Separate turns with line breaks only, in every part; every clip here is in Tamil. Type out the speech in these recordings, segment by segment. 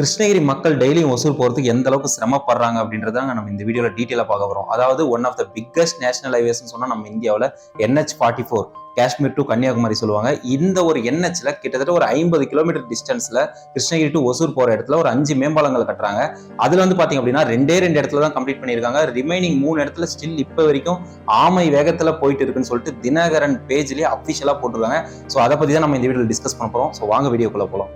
கிருஷ்ணகிரி மக்கள் டெய்லியும் ஒசூர் போகிறதுக்கு எந்த அளவுக்கு சிரமப்படுறாங்க அப்படின்றதாங்க நம்ம இந்த வீடியோவில் டீட்டெயிலாக பார்க்க போகிறோம் அதாவது one of the biggest national ஹைவேஸ்னு சொன்னால் நம்ம இந்தியாவில் NH forty four Kashmir to Kanyakumari சொல்லுவாங்க. இந்த ஒரு என்ஹெச்சில் கிட்டத்தட்ட ஒரு ஐம்பது கிலோமீட்டர் டிஸ்டன்ஸில் கிருஷ்ணகிரி டு ஒசூர் போகிற இடத்துல ஒரு அஞ்சு மேம்பாலங்கள் கட்டுறாங்க. அதில் வந்து பார்த்தீங்க அப்படின்னா ரெண்டே ரெண்டு இடத்துல தான் கம்ப்ளீட் பண்ணியிருக்காங்க. ரிமைனிங் மூணு இடத்துல ஸ்டில் இப்போ வரைக்கும் ஆமை வேகத்தில் போயிட்டு இருக்குன்னு சொல்லிட்டு தினகரன் பேஜ்லேயே அஃபிஷியலாக போட்டிருக்காங்க. ஸோ அதை பற்றி தான் நம்ம இந்த வீடியோவில் டிஸ்கஸ் பண்ண போகிறோம் ஸோ வாங்க வீடியோக்குள்ள போகலாம்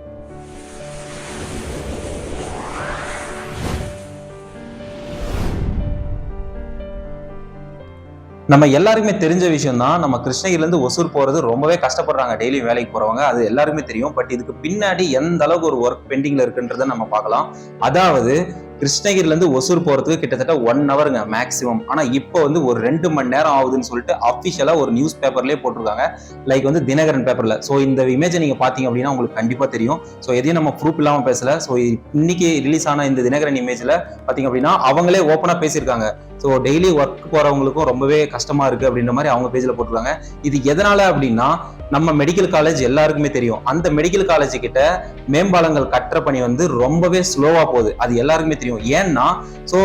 நம்ம எல்லாருக்குமே தெரிஞ்ச விஷயம் தான் நம்ம கிருஷ்ணகிரிலேருந்து ஒசூர் போகிறது ரொம்பவே கஷ்டப்படுறாங்க. டெய்லி வேலைக்கு போகிறவங்க அது எல்லாருக்குமே தெரியும். பட் இதுக்கு பின்னாடி எந்த அளவுக்கு ஒரு ஒர்க் பெண்டிங்கில் இருக்குன்றதை நம்ம பார்க்கலாம். அதாவது கிருஷ்ணகிரிலேருந்து ஒசூர் போகிறதுக்கு கிட்டத்தட்ட ஒன் ஹவருங்க மேக்ஸிமம் ஆனால் இப்போ வந்து ஒரு ரெண்டு மணி நேரம் ஆகுதுன்னு சொல்லிட்டு அஃபிஷியலாக ஒரு நியூஸ் பேப்பர்லேயே போட்டிருக்காங்க. லைக் வந்து தினகரன் பேப்பரில் ஸோ இந்த இமேஜை நீங்கள் பார்த்தீங்க அப்படின்னா உங்களுக்கு கண்டிப்பாக தெரியும். ஸோ எதையும் நம்ம ப்ரூஃப் இல்லாமல் பேசலை. ஸோ இன்னைக்கு ரிலீஸ் ஆன இந்த தினகரன் இமேஜில் பார்த்தீங்க அப்படின்னா அவங்களே ஓப்பனாக பேசியிருக்காங்க. ஸோ டெய்லி ஒர்க் போகிறவங்களுக்கும் ரொம்பவே கஷ்டமாக இருக்குது அப்படின்ற மாதிரி அவங்க பேஜில் போட்டிருக்காங்க. இது எதனால் அப்படின்னா நம்ம மெடிக்கல் காலேஜ் எல்லாருக்குமே தெரியும். அந்த மெடிக்கல் காலேஜ் கிட்ட மேம்பாலங்கள் கட்டுற பணி வந்து ரொம்பவே ஸ்லோவாக போகுது. அது எல்லாருக்குமே தெரியும். ஏன்னா ஸோ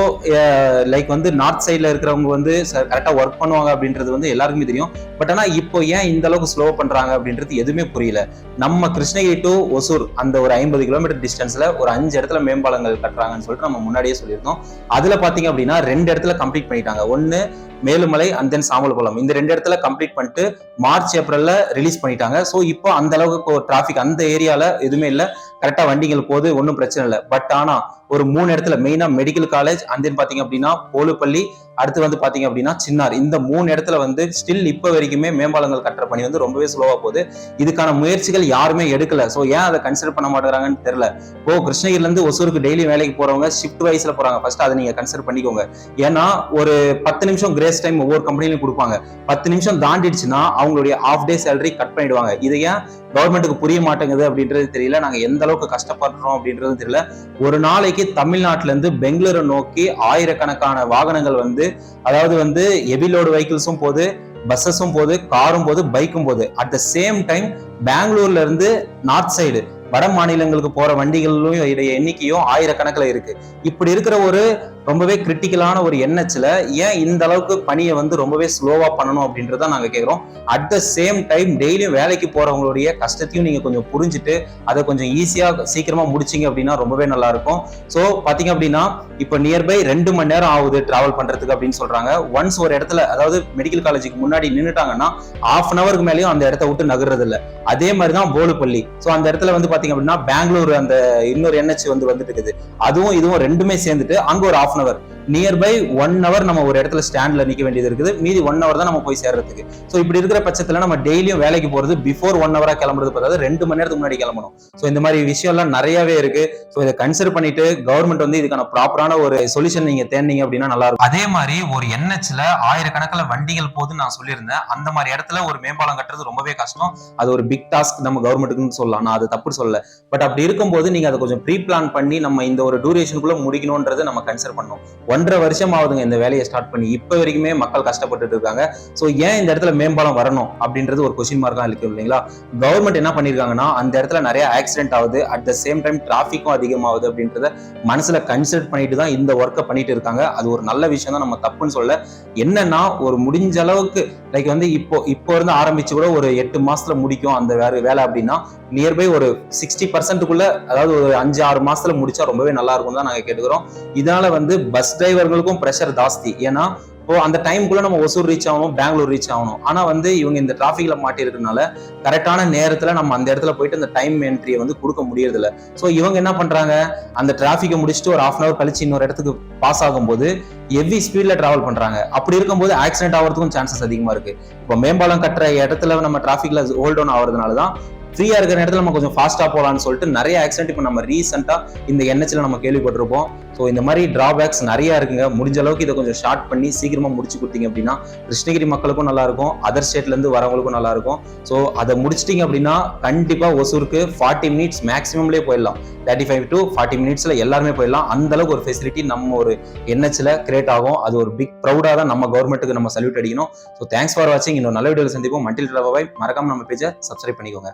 லைக் வந்து நார்த் சைடில் இருக்கிறவங்க வந்து கரெக்டாக ஒர்க் பண்ணுவாங்க அப்படின்றது வந்து எல்லாருக்குமே தெரியும். பட் ஆனால் இப்போ ஏன் இந்த அளவுக்கு ஸ்லோ பண்ணுறாங்க அப்படின்றது எதுவுமே புரியல. நம்ம கிருஷ்ணகிரி டு ஒசூர் அந்த ஒரு ஐம்பது கிலோமீட்டர் டிஸ்டன்ஸில் ஒரு அஞ்சு இடத்துல மேம்பாலங்கள் கட்டுறாங்கன்னு சொல்லிட்டு நம்ம முன்னாடியே சொல்லியிருந்தோம். அதில் பார்த்தீங்க அப்படின்னா ரெண்டு இடத்துல கம்ப்ளீட் பண்ணிட்டாங்க. ஒன்று மேலுமலை அண்ட் தென் சாமல்குளம் இந்த ரெண்டு இடத்துல கம்ப்ளீட் பண்ணிட்டு மார்ச் ஏப்ரல்ல ரிலீஸ் பண்ணிட்டாங்க. ஸோ இப்போ அந்த அளவுக்கு டிராஃபிக் அந்த ஏரியால எதுவுமே இல்லை. கரெக்டாக வண்டிகள் போகுது ஒன்றும் பிரச்சனை இல்லை. பட் ஆனால் ஒரு மூணு இடத்துல மெயினாக மெடிக்கல் காலேஜ் அண்ட் தென் பார்த்தீங்க அப்படின்னா போலுப்பள்ளி அடுத்து வந்து பார்த்தீங்க அப்படின்னா சின்னார். இந்த மூணு இடத்துல வந்து ஸ்டில் இப்போ வரைக்குமே மேம்பாலங்கள் கட்டுற பணி வந்து ரொம்பவே ஸ்லோவாக போகுது. இதுக்கான முயற்சிகள் யாருமே எடுக்கல. ஸோ ஏன் அதை கன்சிடர் பண்ண மாட்டேங்கிறாங்கன்னு தெரியல. இப்போ கிருஷ்ணகிரிலேருந்து ஒசூருக்கு டெய்லி வேலைக்கு போறவங்க ஷிஃப்ட் வைஸ்ல போறாங்க. ஃபர்ஸ்ட் அதை நீங்கள் கன்சிடர் பண்ணிக்கோங்க. ஏன்னா ஒரு பத்து நிமிஷம் டேஸ் டைம் ஒவ்வொரு கம்பெனிலையும் கொடுப்பாங்க. பத்து நிமிஷம் தாண்டிடுச்சுன்னா அவங்களுடைய ஆஃப் டே சேலரி கட் பண்ணிடுவாங்க. இதை ஏன் கவர்மெண்ட்டுக்கு புரிய மாட்டேங்குது அப்படின்றது தெரியல. நாங்கள் எந்த அளவுக்கு கஷ்டப்படுறோம் அப்படின்றது தெரியல. ஒரு நாளைக்கு தமிழ்நாட்டிலேருந்து பெங்களூரை நோக்கி ஆயிரக்கணக்கான வாகனங்கள் வந்து அதாவது வந்து எபிலோடு வெஹிக்கிள்ஸும் போது பஸ்ஸஸும் போது காரும் போது பைக்கும் போது. அட் த சேம் டைம் பெங்களூர்ல இருந்து நார்த் சைடு வட மாநிலங்களுக்கு போற வண்டிகளும் எண்ணிக்கையும் ஆயிரக்கணக்கில் இருக்கு. இப்படி இருக்கிற ஒரு ரொம்பவே கிரிட்டிக்கலான ஒரு என்ஹெச்ல ஏன் இந்த அளவுக்கு பணியை வந்து ரொம்பவே ஸ்லோவா பண்ணணும் அப்படின்றத நாங்க கேட்கிறோம் அட் த சேம் டைம் டெய்லியும் வேலைக்கு போறவங்களுடைய கஷ்டத்தையும் நீங்க கொஞ்சம் புரிஞ்சுட்டு அதை கொஞ்சம் ஈஸியா சீக்கிரமா முடிச்சிங்க அப்படின்னா ரொம்பவே நல்லா இருக்கும் ஸோ பாத்தீங்க அப்படின்னா இப்போ நியர்பை ரெண்டு மணி நேரம் ஆகுது டிராவல் பண்றதுக்கு அப்படின்னு சொல்றாங்க. ஒன்ஸ் ஒரு இடத்துல அதாவது மெடிக்கல் காலேஜுக்கு முன்னாடி நின்றுட்டாங்கன்னா ஆஃப் அன் அவருக்கு மேலேயும் அந்த இடத்த விட்டு நகர்றது இல்லை அதே மாதிரி தான் போலுப்பள்ளி ஸோ அந்த இடத்துல வந்து பாத்தீங்க அப்படின்னா பெங்களூர் அந்த இன்னொரு என்ஹெச் வந்து வந்துட்டு இருக்குது. அதுவும் இதுவும் ரெண்டுமே சேர்ந்துட்டு அங்க ஒரு half an hour nearby one hour நம்ம ஒரு இடத்துல ஸ்டாண்ட்ல நிக்க வேண்டியது இருக்குது. மீதி ஒன் ஹவர் தான் நம்ம போய் சேர்றதுக்கு. ஸோ இப்படி இருக்கிற பட்சத்துல நம்ம டெய்லியும் வேலைக்கு போறது பிஃபோர் ஒன் ஹவரா கிளம்புறது பார்த்தாது ரெண்டு மணி நேரத்துக்கு முன்னாடி கிளம்பணும். ஸோ இந்த மாதிரி விஷயம்லாம் நிறையவே இருக்கு. ஸோ இதை கன்சிடர் பண்ணிட்டு கவர்மெண்ட் வந்து இதுக்கான ப்ராப்பரான ஒரு சொல்யூஷன் நீங்க தேடினீங்க அப்படின்னா நல்லா இருக்கும். அதே மாதிரி ஒரு என்ஹெச்ல ஆயிரக்கணக்கில் வண்டிகள் போதுன்னு நான் சொல்லியிருந்தேன். அந்த மாதிரி இடத்துல ஒரு மேம்பாலம் கட்டுறது ரொம்பவே கஷ்டம். அது ஒரு பிக் டாஸ்க் நம்ம கவர்மெண்ட்டுக்குன்னு சொல்லலாம். நான் அது தப்பு சொல்ல பட் அப்படி இருக்கும்போது நீங்க அதை கொஞ்சம் ப்ரீ பிளான் பண்ணி நம்ம இந்த ஒரு டூரேஷனுக்குள்ள முடிக்கணும்ன்றதை நம்ம கன்சிடர் பண்ணணும். ஒன்றரை வருஷம் ஆகுதுங்க இந்த வேலையை ஸ்டார்ட் பண்ணி. இப்போ வரைக்குமே மக்கள் கஷ்டப்பட்டுட்டு இருக்காங்க. ஸோ ஏன் இந்த இடத்துல மேம்பாலம் வரணும் அப்படின்றது ஒரு கொஸ்டின் மார்க்காக இருக்கும் இல்லைங்களா? கவர்மெண்ட் என்ன பண்ணிருக்காங்கன்னா அந்த இடத்துல நிறைய ஆக்சிடென்ட் ஆகுது. அட் த சேம் டைம் டிராஃபிக்கும் அதிகமாகுது அப்படின்றத மனசில் கன்சிடர் பண்ணிட்டு தான் இந்த ஒர்க்கை பண்ணிட்டு இருக்காங்க. அது ஒரு நல்ல விஷயம் தான். நம்ம தப்புன்னு சொல்ல என்னன்னா ஒரு முடிஞ்ச அளவுக்கு லைக் வந்து இப்போ இப்போ இருந்து ஆரம்பிச்சு கூட ஒரு எட்டு மாசத்துல முடிக்கும் அந்த வேற வேலை அப்படின்னா நியர்பை ஒரு சிக்ஸ்டி பர்சன்ட்டுக்குள்ள அதாவது ஒரு அஞ்சு ஆறு மாசத்துல முடிச்சா ரொம்பவே நல்லா இருக்கும் தான் நாங்கள் கேட்டுக்கிறோம். இதனால வந்து பஸ் தலைவர்களுக்கும் ப்ரெஷர் ஜாஸ்தி. ஏன்னா இப்போ அந்த டைமுக்குள்ள நம்ம ஒசூர் ரீச் ஆகணும் பெங்களூர் ரீச் ஆகணும். ஆனா வந்து இவங்க இந்த டிராஃபிக்ல மாட்டிருக்கனால கரெக்டான நேரத்துல நம்ம அந்த இடத்துல போயிட்டு அந்த டைம் என்ட்ரியை வந்து கொடுக்க முடியறதில்ல. ஸோ இவங்க என்ன பண்றாங்க? அந்த டிராஃபிக்கை முடிச்சுட்டு ஒரு ஆஃப் அன் அவர் கழிச்சு இன்னொரு இடத்துக்கு பாஸ் ஆகும்போது ஹெவி ஸ்பீட்ல டிராவல் பண்றாங்க. அப்படி இருக்கும்போது ஆக்சிடென்ட் ஆகிறதுக்கும் சான்சஸ் அதிகமா இருக்கு. இப்போ மேம்பாலம் கட்டுற இடத்துல நம்ம டிராஃபிக்ல ஹோல்ட் டவுன் ஆகுறதுனால தான் ஃப்ரீயா இருக்கிற இடத்துல நம்ம கொஞ்சம் ஃபாஸ்டா போகலான்னு சொல்லிட்டு நிறைய ஆக்சிடென்ட் இப்போ நம்ம ரீசெண்டா இந்த என்ஹெச்ல நம்ம கேள்விப்பட்டிருப்போம். ஸோ இந்த மாதிரி டிராபேக்ஸ் நிறைய இருக்குங்க. முடிஞ்ச அளவுக்கு இதை கொஞ்சம் ஷார்ட் பண்ணி சீக்கிரமா முடிச்சு கொடுத்தீங்க அப்படின்னா கிருஷ்ணகிரி மக்களுக்கும் நல்லா இருக்கும். அதர் ஸ்டேட்ல இருந்து வரவங்களுக்கும் நல்லா இருக்கும். ஸோ அதை முடிச்சிட்டீங்க அப்படின்னா கண்டிப்பா ஒசூருக்கு ஃபார்ட்டி மினிட்ஸ் மேக்ஸிமம்லேயே போயிடலாம். தேர்ட்டி ஃபைவ் டு ஃபார்ட்டி மினிட்ஸ்ல எல்லாருமே போயிடலாம். அந்த அளவுக்கு ஒரு ஃபெசிலிட்டி நம்ம ஒரு என்ஹெச்ல கிரியேட் ஆகும். அது ஒரு பிக் ப்ரௌடாக தான் நம்ம கவர்மெண்ட்டுக்கு நம்ம சல்யூட் அடிக்கணும். ஸோ தேங்க்ஸ் ஃபார் வாட்சிங் இன்னொரு நல்ல வீடியோவில் சந்திப்போம். மட்டில் பாய் மறக்காம நம்ம பேஜை சப்ஸ்கிரைப் பண்ணிக்கோங்க.